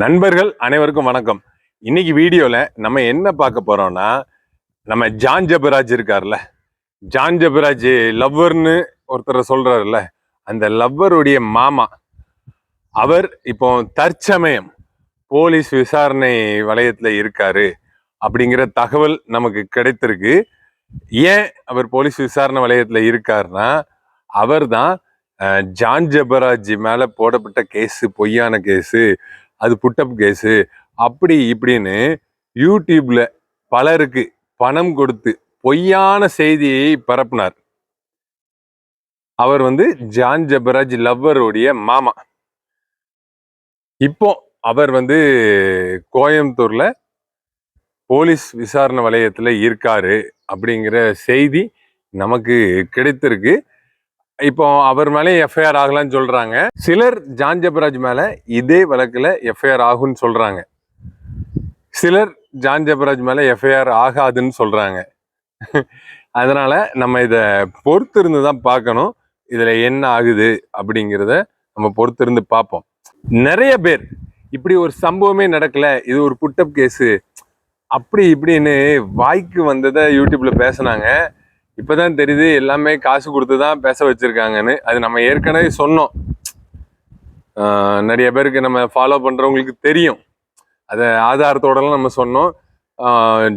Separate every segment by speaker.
Speaker 1: நண்பர்கள் அனைவருக்கும் வணக்கம். இன்னைக்கு வீடியோல நம்ம என்ன பார்க்க போறோம்னா நம்ம ஜான் ஜபராஜ் இருக்கார்ல. ஜான் ஜபராஜ் லவ்வர்னு ஒருத்தர் சொல்றாருல்ல. அந்த லவ்வருடைய மாமா அவர் இப்போ தற்சமயம் போலீஸ் விசாரணை வளையத்துல இருக்காரு அப்படிங்கிற தகவல் நமக்கு கிடைத்திருக்கு. ஏன் அவர் போலீஸ் விசாரணை வளையத்துல இருக்காருன்னா அவர் தான் ஜான் ஜபராஜ் மேல போடப்பட்ட கேஸ் பொய்யான கேஸு அது புட்டப் கேஸு அப்படி இப்படின்னு யூடியூப்ல பலருக்கு பணம் கொடுத்து பொய்யான செய்தியை பரப்புனார். அவர் வந்து ஜான் ஜபராஜ் லவ்வருடைய மாமா. இப்போ அவர் வந்து கோயம்புத்தூர்ல போலீஸ் விசாரணை வலயத்தில் இருக்காரு அப்படிங்கிற செய்தி நமக்கு கிடைத்திருக்கு. இப்போ அவர் மேலே எஃப்ஐஆர் ஆகலாம்னு சொல்றாங்க. சிலர் ஜான் ஜபராஜ் மேல இதே வழக்கில் எஃப்ஐஆர் ஆகும்னு சொல்றாங்க. சிலர் ஜான் ஜபராஜ் மேல எஃப்ஐஆர் ஆகாதுன்னு சொல்றாங்க. அதனால நம்ம இதை பொறுத்திருந்து தான் பார்க்கணும். இதில் என்ன ஆகுது அப்படிங்கிறத நம்ம பொறுத்திருந்து பார்ப்போம். நிறைய பேர் இப்படி ஒரு சம்பவமே நடக்கலை இது ஒரு புட்டப் கேஸு அப்படி இப்படின்னு வாய்க்கு வந்ததை யூடியூப்ல பேசுனாங்க. இப்போதான் தெரியுது எல்லாமே காசு கொடுத்து தான் பேச வச்சுருக்காங்கன்னு. அது நம்ம ஏற்கனவே சொன்னோம். நிறைய பேருக்கு நம்ம ஃபாலோ பண்ணுறவங்களுக்கு தெரியும். அதை ஆதாரத்தோடலாம் நம்ம சொன்னோம்.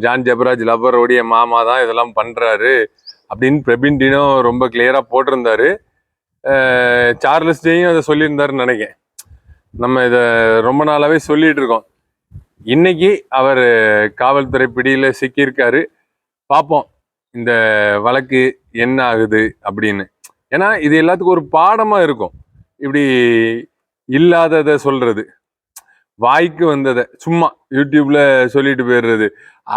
Speaker 1: ஜான் ஜபராஜ் லவ்வரோடைய மாமா தான் இதெல்லாம் பண்ணுறாரு அப்படின்னு பிரபின் டினோ ரொம்ப கிளியராக போட்டிருந்தாரு. சார்லஸ் டேயும் அதை சொல்லியிருந்தாருன்னு நினைக்கிறேன். நம்ம இதை ரொம்ப நாளாகவே சொல்லிகிட்டு இருக்கோம். இன்னைக்கு அவர் காவல்துறை பிடியில் சிக்கியிருக்காரு. பார்ப்போம். இந்த வழக்கு என்ன ஆகுது அப்படின்னு. ஏன்னா இது எல்லாத்துக்கும் ஒரு பாடமாக இருக்கும். இப்படி இல்லாததை சொல்கிறது வாய்க்கு வந்ததை. சும்மா யூடியூப்பில் சொல்லிட்டு போயிடுறது.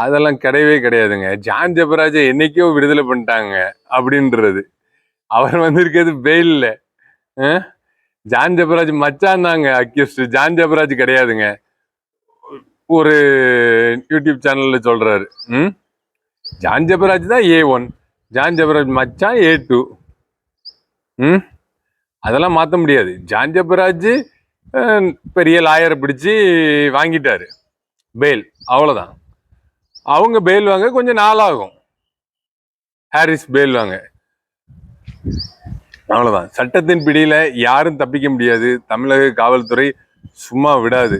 Speaker 1: அதெல்லாம் கிடையவே கிடையாதுங்க. ஜான் ஜபராஜை என்னைக்கோ விடுதலை பண்ணிட்டாங்க அப்படின்றது. அவர் வந்திருக்கிறது பெயிலில் ஜான் ஜபராஜ் மச்சான் தாங்க அக்யூஸ்ட் ஜான் ஜபராஜ் கிடையாதுங்க. ஒரு யூடியூப் சேனலில் சொல்கிறாரு ம்? ஜான் ஜபராஜ் தான் ஏ ஒன் ஜான் ஜபராஜ் மச்சான் ஏ டூ ம்? அதெல்லாம் மாற்ற முடியாது. ஜான் ஜபராஜ் பெரிய லாயரை பிடிச்சி வாங்கிட்டாரு. பெயில் அவ்வளோதான் அவங்க பெயில் வாங்க கொஞ்சம் நாளாகும். ஹாரிஸ் பெயில் வாங்க. அவ்வளோதான் சட்டத்தின் பிடியில யாரும் தப்பிக்க முடியாது. தமிழக காவல்துறை சும்மா விடாது.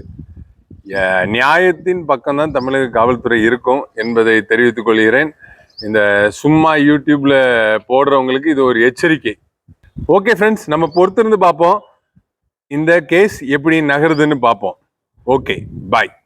Speaker 1: நியாயத்தின் பக்கம்தான் தமிழக காவல்துறை இருக்கும் என்பதை தெரிவித்துக் கொள்கிறேன். இந்த சும்மா யூடியூப்ல போடுறவங்களுக்கு இது ஒரு எச்சரிக்கை. ஓகே ஃப்ரெண்ட்ஸ் நம்ம பொறுத்திருந்து பார்ப்போம். இந்த கேஸ் எப்படி நகருதுன்னு பார்ப்போம். Okay bye